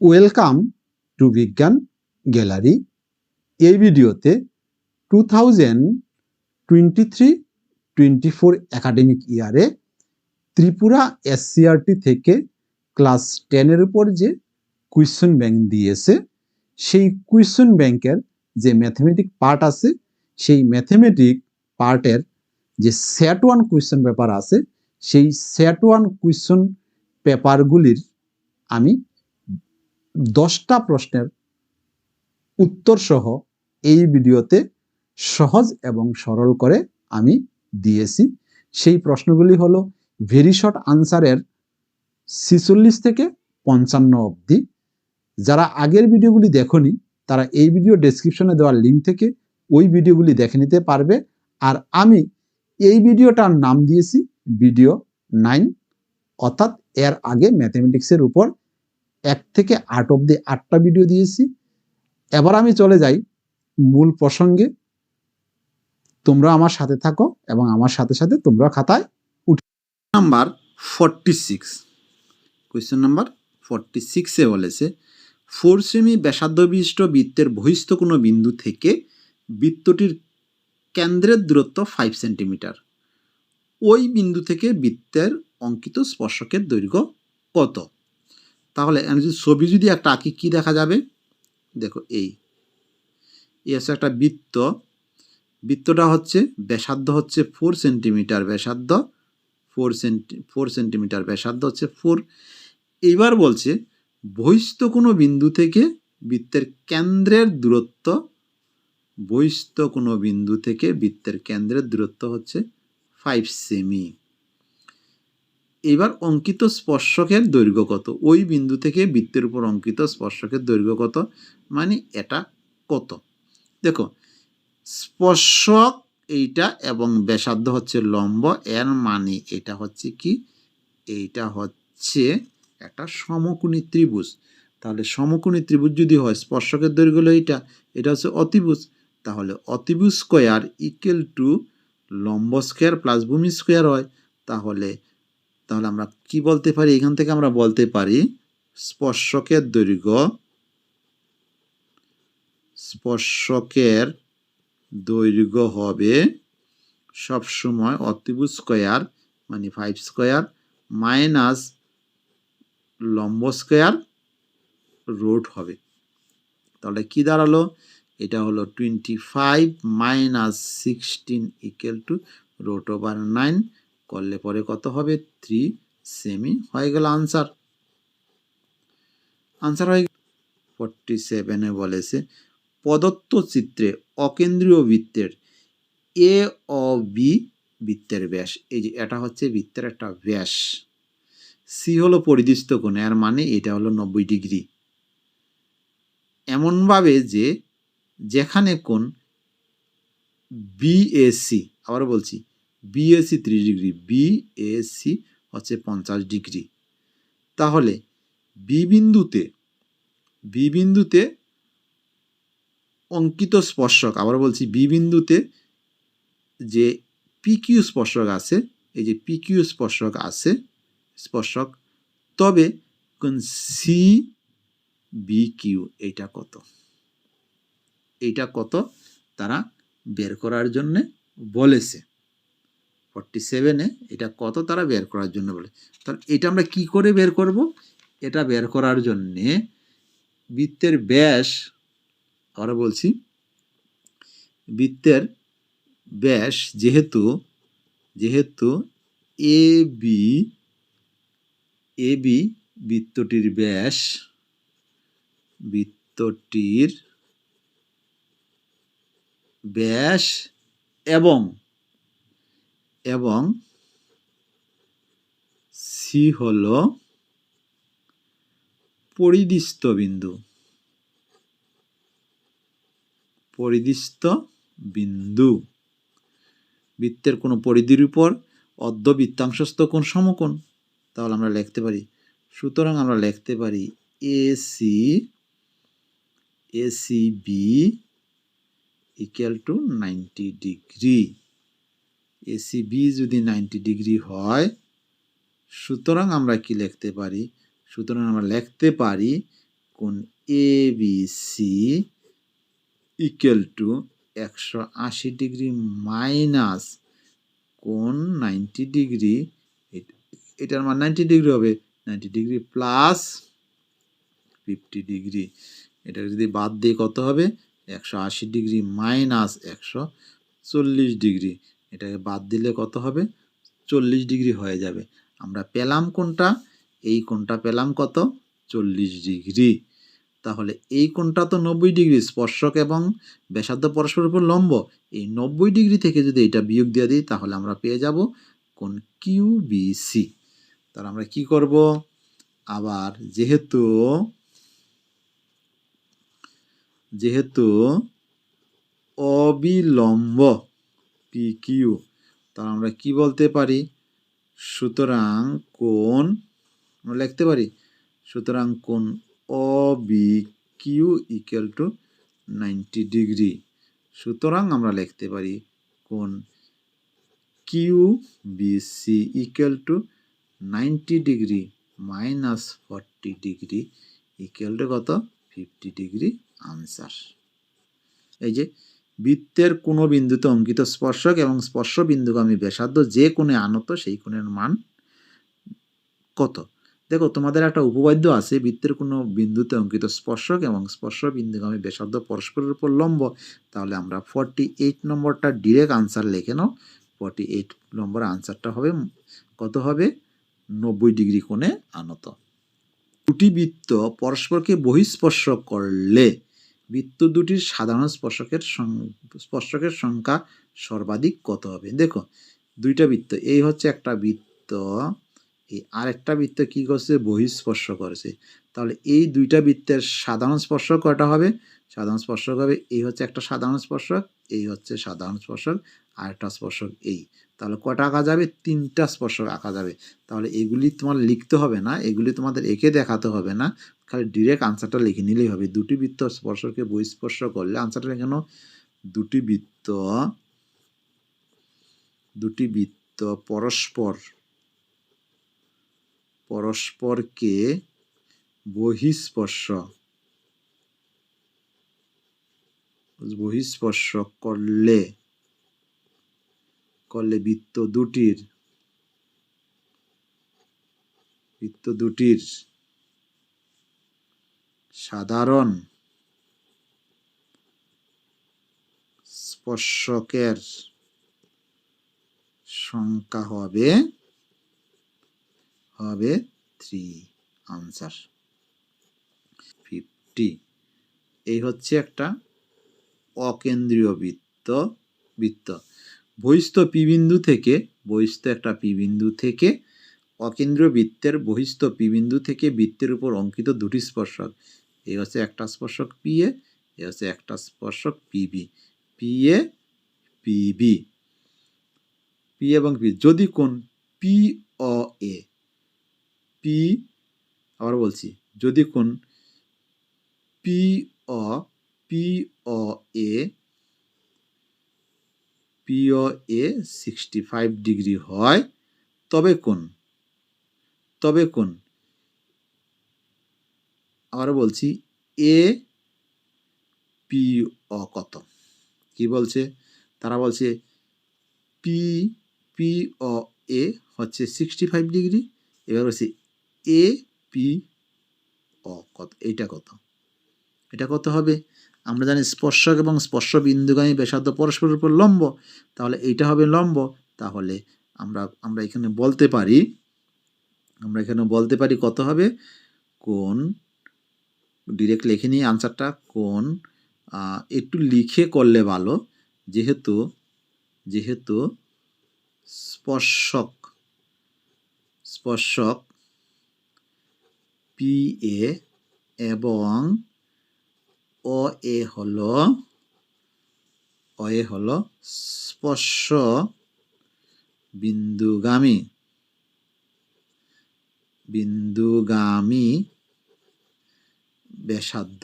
Welcome to বিজ্ঞান gallery এই ভিডিওতে two thousand twenty three twenty four academic ইয়ারে ত্রিপুরা এসসিআরটি থেকে ক্লাস টেনের উপর যে কুয়েশন ব্যাংক দিয়েছে, সেই কুয়েশন ব্যাংকের যে ম্যাথমেটিক পার্ট আছে, সেই ম্যাথমেটিক পার্টের যে সেট ওয়ান কুয়েশন পেপার আছে, সেই সেট ওয়ান কুয়েশন পেপারগুলির আমি দশটা প্রশ্নের উত্তর সহ এই ভিডিওতে সহজ এবং সরল করে আমি দিয়েছি। সেই প্রশ্নগুলি হলো ভেরি শর্ট আনসারের ছিচল্লিশ থেকে পঞ্চান্ন অবধি। যারা আগের ভিডিওগুলি দেখনি, তারা এই ভিডিও ডেসক্রিপশনে দেওয়ার লিঙ্ক থেকে ওই ভিডিওগুলি দেখে নিতে পারবে। আর আমি এই ভিডিওটার নাম দিয়েছি ভিডিও নাইন অর্থাৎ এর আগে ম্যাথমেটিক্সের উপর এক থেকে আট অব্দি আটটা ভিডিও দিয়েছি। এবার আমি চলে যাই মূল প্রসঙ্গে। তোমরা আমার সাথে থাকো এবং আমার সাথে সাথে তোমরা খাতায় উঠ number forty six question number forty সিক্সে বলেছে ফোর সেমি ব্যাসার্ধ বিশিষ্ট বৃত্তের বহিস্থ কোনো বিন্দু থেকে বৃত্তটির কেন্দ্রের দূরত্ব ফাইভ সেন্টিমিটার ওই বিন্দু থেকে বৃত্তের অঙ্কিত স্পর্শকের দৈর্ঘ্য কত? তাহলে ছবি যদি একটা আঁকি, কী দেখা যাবে? দেখো এই। এই হচ্ছে একটা বৃত্ত। বৃত্তটা হচ্ছে ব্যাসার্ধ হচ্ছে ফোর সেন্টিমিটার ব্যাসার্ধ ফোর সেন্টি ফোর সেন্টিমিটার ব্যাসার্ধ হচ্ছে ফোর এইবার বলছে, বহিস্থ কোনো বিন্দু থেকে বৃত্তের কেন্দ্রের দূরত্ব, বহিস্থ কোনো বিন্দু থেকে বৃত্তের কেন্দ্রের দূরত্ব হচ্ছে ফাইভ সেমি এবার অঙ্কিত স্পর্শকের দৈর্ঘ্য কত? ওই বিন্দু থেকে বৃত্তের উপর অঙ্কিত স্পর্শকের দৈর্ঘ্য কত? মানে এটা কত? দেখো, স্পর্শক এইটা এবং ব্যাসার্ধ হচ্ছে লম্ব, এর মানে এটা হচ্ছে কি? এইটা হচ্ছে একটা সমকোণী ত্রিভুজ। তাহলে সমকোণী ত্রিভুজ যদি হয়, স্পর্শকের দৈর্ঘ্য হলো এইটা, এটা হচ্ছে অতিভুজ। তাহলে অতিভুজ স্কোয়ার ইকুয়াল টু লম্ব স্কোয়ার প্লাস ভূমি স্কোয়ার হয়। তাহলে তাহলে আমরা কি বলতে পারি? এখান থেকে আমরা বলতে পারি স্পর্শকের দৈর্ঘ্য স্পর্শকের দৈর্ঘ্য হবে সবসময় অতিভুজ স্কোয়ার মানে ফাইভ স্কোয়ার মাইনাস লম্ব স্কোয়ার রোড হবে। তাহলে কি দাঁড়াল? এটা হলো twenty five minus sixteen equal to root over nine করলে পরে কত হবে? থ্রি সেমি হয়ে গেল আনসার আনসার হয়ে ফর্টি সেভেনে বলেছে, প্রদত্ত চিত্রে অকেন্দ্রীয় বৃত্তের এ ও বি বৃত্তের ব্যাস। এই যে, এটা হচ্ছে বৃত্তের একটা ব্যাস। সি হলো পরিদৃষ্ট কোণ, এর মানে এটা হলো নব্বই ডিগ্রি। এমনভাবে যে, যেখানে কোণ বিএসি আবার বলছি বিএসি ত্রিশ ডিগ্রি বিএসি হচ্ছে পঞ্চাশ ডিগ্রি। তাহলে বি বিন্দুতে বি বিন্দুতে অঙ্কিত স্পর্শক, আবার বলছি বি বিন্দুতে যে পিকিউ স্পর্শক আছে, এই যে পিকিউ স্পর্শক আছে, স্পর্শক, তবে কোন সি বি কিউ এইটা কত? এইটা কত? তারা বের করার জন্যে বলেছে। ফর্টি সেভেনে এটা কত তারা বের করার জন্য বলে। তাহলে এটা আমরা কি করে বের করব? এটা বের করার জন্যে বৃত্তের ব্যাস আমরা বলছি, বৃত্তের ব্যাস যেহেতু যেহেতু এ বি এ বি বৃত্তটির ব্যাস বৃত্তটির ব্যাস এবং এবং সি হল পরিদিষ্ট বিন্দু। পরিদিষ্ট বিন্দু। বৃত্তের কোনো পরিধির উপর অর্ধ বৃত্তাংশস্থ কোণ সমকোণ। তাহলে আমরা লিখতে পারি, সুতরাং আমরা লিখতে পারি A C A C B equal to ninety degree AC B যদি নাইনটি ডিগ্রি হয়, সুতরাং আমরা কি লিখতে পারি? সুতরাং আমরা লিখতে পারি কোণ A B C equal to একশো আশি ডিগ্রি মাইনাস কোণ নাইনটি ডিগ্রি? এটার মান নাইনটি ডিগ্রি হবে। Ninety degree plus fifty degree. এটা যদি বাদ দিয়ে কত হবে? একশো আশি ডিগ্রি মাইনাস একশো চল্লিশ ডিগ্রি। এটাকে বাদ দিলে কত হবে? চল্লিশ ডিগ্রি হয়ে যাবে। আমরা পেলাম কোনটা? এই কোনটা পেলাম কত? চল্লিশ ডিগ্রি। তাহলে এই কোনটা তো নব্বই ডিগ্রি, স্পর্শক এবং ব্যাসার্ধ পরস্পরের উপর লম্ব। এই নব্বই ডিগ্রি থেকে যদি এটা বিয়োগ দিয়ে দিই, তাহলে আমরা পেয়ে যাব কোন কিউ বি সি। তাহলে আমরা কি করব? আবার যেহেতু যেহেতু অবিলম্ব পি কিউ? তাহলে আমরা কি বলতে পারি? সুতরাং কোন, আমরা লিখতে পারি? সুতরাং কোন O, B, Q equal to ninety degree সুতরাং আমরা লিখতে পারি কোন Q B C equal to ninety degree minus forty degree equal to কত? ফিফটি ডিগ্রি আনসার এই যে বৃত্তের কোনো বিন্দুতে অঙ্কিত স্পর্শক এবং স্পর্শ বিন্দুগামী ব্যাসার্ধ যে কোণে আনত সেই কোণের মান কত? দেখো, তোমাদের একটা উপবাদ্য আছে, বৃত্তের কোনো বিন্দুতে অঙ্কিত স্পর্শক এবং স্পর্শ বিন্দুগামী ব্যাসার্ধ পরস্পরের উপর লম্ব। তাহলে আমরা ফর্টি এইট নম্বরটা ডিরেক্ট আনসার লিখে নাও। ফর্টি এইট নম্বর আনসারটা হবে কত হবে? নব্বই ডিগ্রি কোণে আনত। দুটি বৃত্ত পরস্পরকে বহিঃস্পর্শ করলে বৃত্ত দুটির সাধারণ স্পর্শকের স্পর্শকের সংখ্যা সর্বাধিক কত হবে? দেখো, দুইটা বৃত্ত, এই হচ্ছে একটা বৃত্ত, এই আরেকটা বৃত্ত কি করছে? বহিঃস্পর্শ করেছে। তাহলে এই দুইটা বৃত্তের সাধারণ স্পর্শক কটা হবে? সাধারণ স্পর্শক হবে, এই হচ্ছে একটা সাধারণ স্পর্শক, এই হচ্ছে সাধারণ স্পর্শক আর একটা স্পর্শক এই। তাহলে কটা আঁকা যাবে? তিনটা স্পর্শক আঁকা যাবে। তাহলে এগুলি তোমার লিখতে হবে না, এগুলি তোমাদের এঁকে দেখাতে হবে না। খালি ডিরেক্ট আনসারটা লিখে নিলেই হবে। দুটি বৃত্ত স্পর্শকে বহিঃস্পর্শ করলে আনসারটা নাও দুটি বৃত্ত দুটি বৃত্ত পরস্পর, পরস্পরকে বহিঃস্পর্শ বহিঃস্পর্শ করলে করলে বৃত্ত দুটির বৃত্ত দুটির সাধারণ স্পর্শকের সংখ্যা হবে হবে থ্রি আনসার ফিফটি এই হচ্ছে একটা অকেন্দ্রীয় বৃত্ত বৃত্ত। বহিস্থ পি বিন্দু থেকে, বহিস্থ একটা পি বিন্দু থেকে, অকেন্দ্রীয় বৃত্তের বহিস্থ পি বিন্দু থেকে বৃত্তের উপর অঙ্কিত দুটি স্পর্শক। এই হচ্ছে একটা স্পর্শক পি এ এ হচ্ছে একটা স্পর্শক PB P A PB P এবং পি যদি কোন পি অ এ পি আবার বলছি, যদি কোন P O P O A P O A sixty five degree হয়, তবে কোন তবে কোন আবার বলছি এ পি অ কত? কি বলছে? তারা বলছে পি পি অ এ হচ্ছে সিক্সটি ফাইভ ডিগ্রি এবার বলছি এ পি অ কত? এইটা কত? এটা কত হবে? আমরা জানি স্পর্শক এবং স্পর্শ বিন্দুগামী ব্যাসার্ধ পরস্পরের উপর লম্ব, তাহলে এইটা হবে লম্ব, তাহলে আমরা আমরা এখানে বলতে পারি, আমরা এখানে বলতে পারি কত হবে? কোন ডিরেক্ট লিখে নিই আনসারটা কোন একটু লিখে করলে ভালো, যেহেতু যেহেতু স্পর্শক স্পর্শক পি এ এবং ও এ হল, ও এ হল স্পর্শ বিন্দুগামী। বিন্দুগামী ব্যাসার্ধ।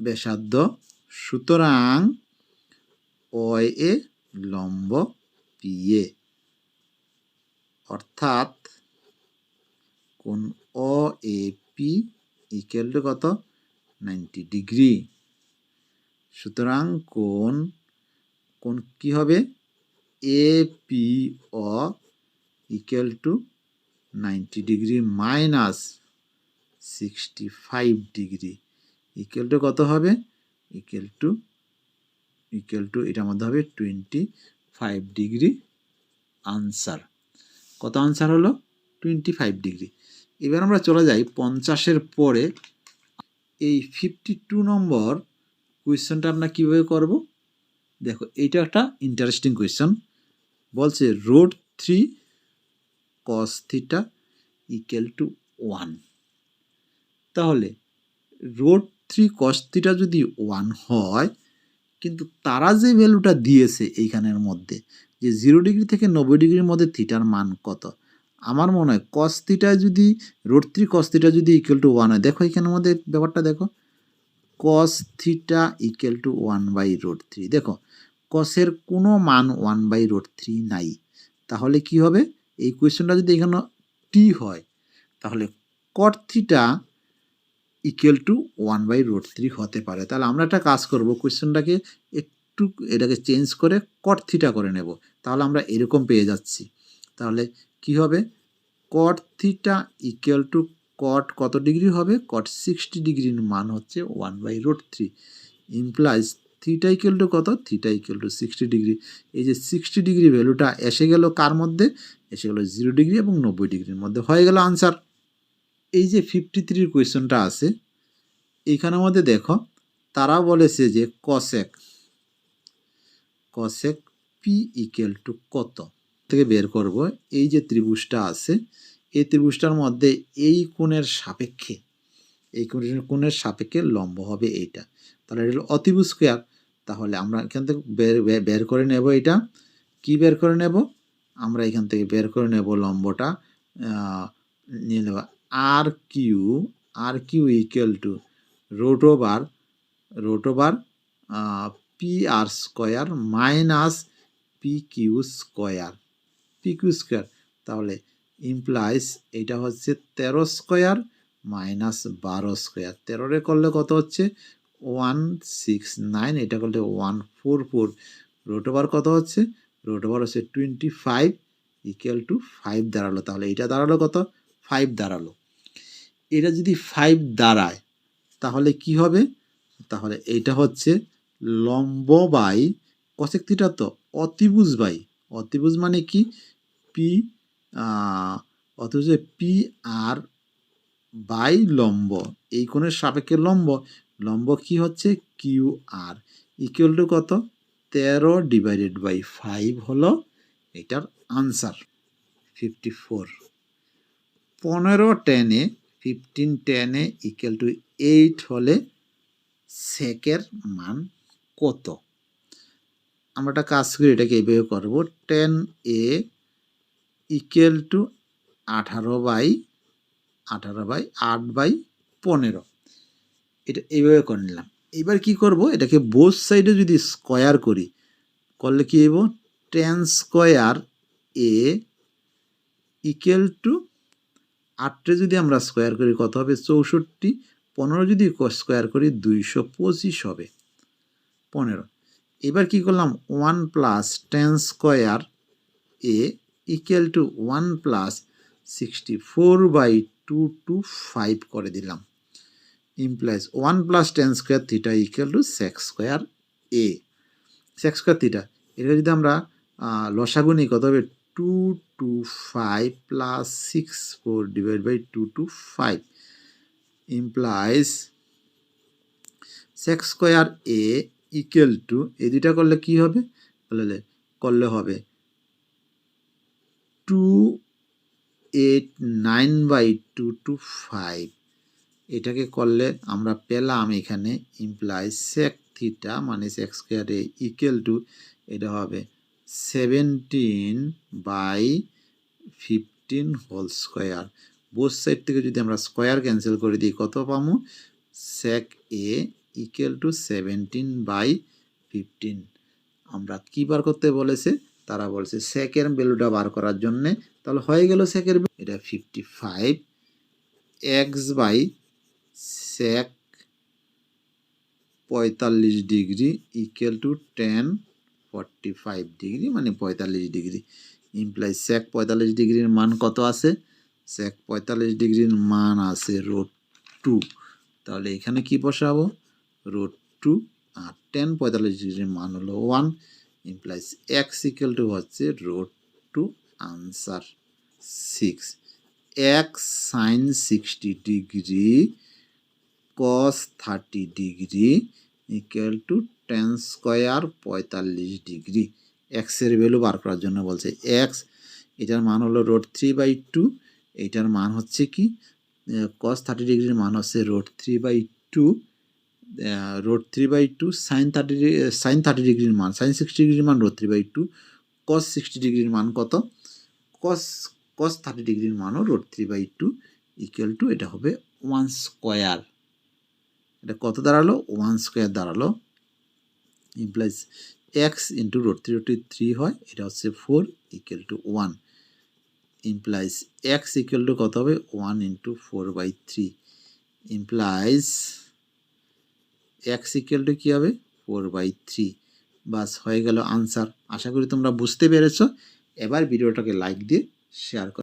ব্যাসার্ধ, সুতরাং ও এ লম্ব পিএ অর্থাৎ কোন O A P equal to কত? নাইনটি ডিগ্রি সুতরাং কোণ কোণ কি হবে? A P O equal to ninety degree minus sixty five degree equal to কত হবে? ইকুয়াল টু ইকুয়াল টু এটার মধ্যে হবে টোয়েন্টি ফাইভ ডিগ্রি আনসার কত আনসার হলো? টোয়েন্টি ফাইভ ডিগ্রি এবার আমরা চলে যাই পঞ্চাশের পরে। এই ফিফটি টু নম্বর কোয়েশ্চেনটা আমরা কীভাবে করব? দেখো, এইটা একটা ইন্টারেস্টিং কোয়েশ্চেন বলছে root three cos theta equal to one তাহলে রোড থ্রি কস থিটা যদি ওয়ান হয়, কিন্তু তারা যে ভ্যালুটা দিয়েছে এইখানের মধ্যে, যে জিরো ডিগ্রি থেকে নব্বই ডিগ্রির মধ্যে থিটার মান কত? আমার মনে হয় কস থিটা যদি রোড থ্রি কস থিটা যদি ইকুয়াল টু ওয়ান হয়, দেখো এখানের মধ্যে ব্যাপারটা দেখো। Cos theta equal to one by root three দেখো কসের কোনো মান ওয়ান বাই রোড থ্রি নাই। তাহলে কি হবে? এই কোয়েশ্চেনটা যদি এখানে টি হয়, তাহলে cot theta equal to one by root three হতে পারে। তাহলে আমরা একটা কাজ করব কোয়েশ্চেনটাকে একটু, এটাকে চেঞ্জ করে কট থিটা করে নেব। তাহলে আমরা এরকম পেয়ে যাচ্ছি। তাহলে কি হবে? Cot theta equal to cot কত ডিগ্রি হবে? কট সিক্সটি ডিগ্রির মান হচ্ছে one by root three implies theta equal to কত? Theta equal to sixty degree. এই যে সিক্সটি ডিগ্রি ভ্যালুটা এসে গেল কার মধ্যে? এসে গেল জিরো ডিগ্রি এবং নব্বই ডিগ্রির মধ্যে। হয়ে গেল আনসার এই যে ফিফটি থ্রির কোয়েশ্চনটা আছে এইখানের মধ্যে দেখো, তারা বলেছে যে cosec cosec P equal to কত? থেকে বের করব, এই যে ত্রিভুজটা আছে, এই ত্রিভুজটার মধ্যে এই কোণের সাপেক্ষে, এই কোণের সাপেক্ষে লম্ব হবে এইটা। তাহলে এটা হলো অতিভুজ স্কোয়ার তাহলে আমরা এখান থেকে বের বের করে নেব এটা। কি বের করে নেব? আমরা এখান থেকে বের করে নেব লম্বটা নিয়ে নেব আর Q R Q equal to root over root over P R square minus P Q square P Q square. তাহলে ইমপ্লাইজ এটা হচ্ছে তেরো স্কোয়ার মাইনাস বারো স্কোয়ার। তেরোরে করলে কত হচ্ছে? ওয়ান সিক্স নাইন এটা করলে one four four root over কত হচ্ছে? রোট ওভার হচ্ছে twenty five equal to five দাঁড়াল। তাহলে এটা দাঁড়াল কত? ফাইভ দাঁড়াল। এটা যদি ফাইভ দাঁড়ায়, তাহলে কি হবে? তাহলে এটা হচ্ছে লম্ব বাই কসেক তো অতিভুজ বাই। অতিভুজ মানে কি? পি অথচ পি আর বাই লম্ব। এই কোণের সাপেক্ষে লম্ব। লম্ব কি হচ্ছে? কিউ আর ইকুয়াল টু কত? তেরো ডিভাইডেড বাই ফাইভ হলো এটার আনসার ফিফটি ফোর পনেরো টেনে ফিফটিন টেনে ইকুয়াল টু এইট হলে সেকের মান কত? আমরা একটা কাজ করি, এটাকে এইভাবে করব। টেন এ ইকুয়াল টু আঠারো বাই আঠারো বাই আট বাই পনেরো। এটা এইভাবে করে নিলাম। এবার কি করব? এটাকে বোস সাইডে যদি স্কোয়ার করি, করলে কি হইব? Tan square A equal to আটটে যদি আমরা স্কোয়ার করি, কত হবে? চৌষট্টি। পনেরো যদি স্কোয়ার করি, দুইশো পঁচিশ হবে। পনেরো। এবার কি করলাম? One plus tan square A equal to one plus sixty four by two two five করে দিলাম। Implies one plus tan square theta equal to sec square A sec square theta এটা যদি আমরা লসাগু নিই, কত হবে? Two two five plus six four divide by two two five implies sec square A equal to এই দুইটা করলে কি হবে? করলে হবে two eight nine by two two five এটাকে করলে আমরা পেলাম এখানে ইমপ্লাই সেক থিটা মানে সেক্স স্কোয়ারে ইকুয়াল টু এটা হবে seventeen by fifteen whole square both side থেকে যদি আমরা স্কোয়ার ক্যান্সেল করে দিই, কত পাবো? Sec A equal to seventeen by fifteen আমরা কি বার করতে বলেছে? তারা বলছে সেকের ভ্যালুটা বার করার জন্যে। তাহলে হয়ে গেল সেকের এটা fifty five X by sec পঁয়তাল্লিশ degree equal to tan forty five degree মানে পঁয়তাল্লিশ ডিগ্রি। ইমপ্লাই সেক পঁয়তাল্লিশ ডিগ্রির মান কত আছে? সেক পঁয়তাল্লিশ ডিগ্রির মান আছে রোড টু তাহলে এখানে কি বসাবো? রোড টু আর টেন পঁয়তাল্লিশ ডিগ্রির মান হলো one implies X equal to হচ্ছে root two answer six X sine sixty degree cos thirty degree equal to tan square পঁয়তাল্লিশ ডিগ্রি এক্সের ভ্যালু বার করার জন্য বলছে এক্স এটার মান হলো রোড থ্রি বাই টু এইটার মান হচ্ছে কি? কস থার্টি ডিগ্রির মান হচ্ছে root three by two root three by two sine thirty sine thirty ডিগ্রির মান সাইন সিক্সটি ডিগ্রির মান root three by two cos sixty ডিগ্রির মান কত? কস কস থার্টি ডিগ্রির মানও root three by two equal to এটা হবে ওয়ান স্কোয়ার এটা কত দাঁড়াল? ওয়ান স্কোয়ার দাঁড়াল। Implies X into root three root three হয়, এটা হচ্ছে four equal to one implies X equal to কত হবে? One into four by three implies x equal to কী হবে? ফোর বাই থ্রি বাস, হয়ে গেল আনসার আশা করি তোমরা বুঝতে পেরেছ। এবার ভিডিওটাকে লাইক দিয়ে শেয়ার করো।